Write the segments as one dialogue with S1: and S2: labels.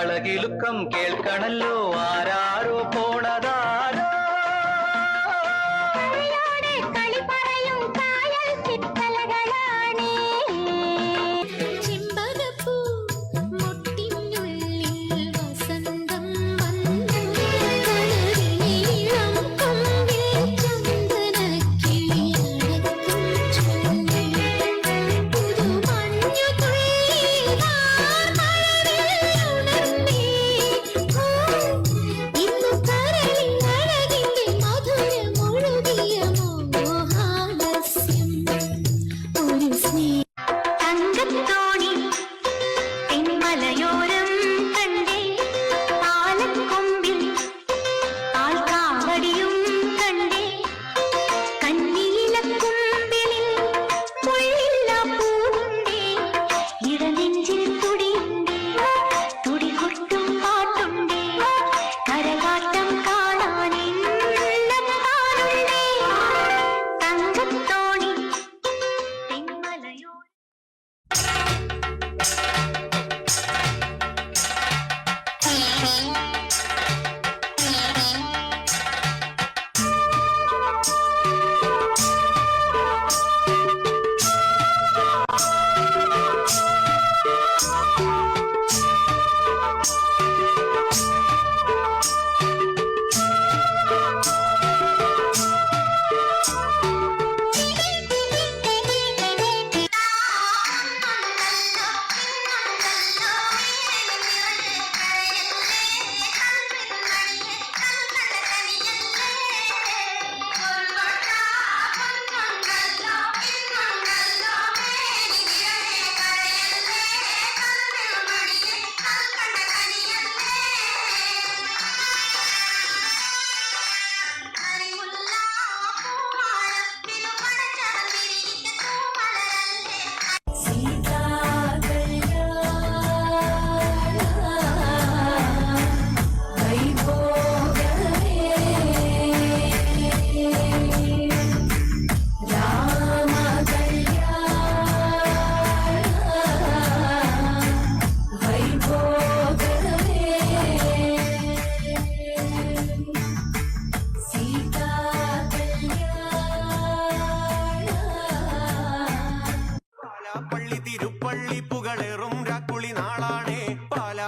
S1: அழகிலுக்கம் கேள்கணல்லோ ஆராரோ போனதா?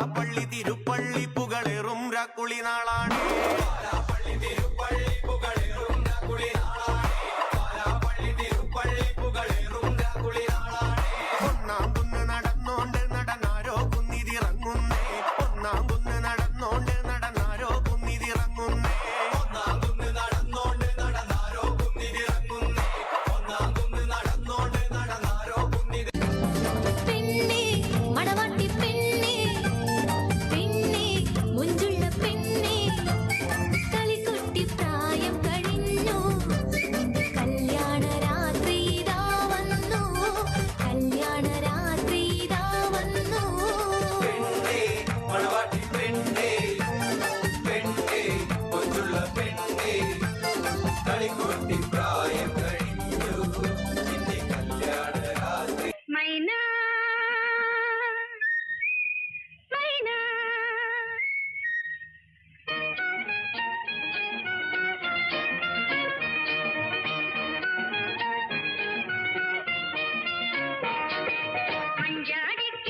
S1: നാളാണ് തിരുപ്പള്ളി പുകളേറും രാക്കുളി നാളാണേ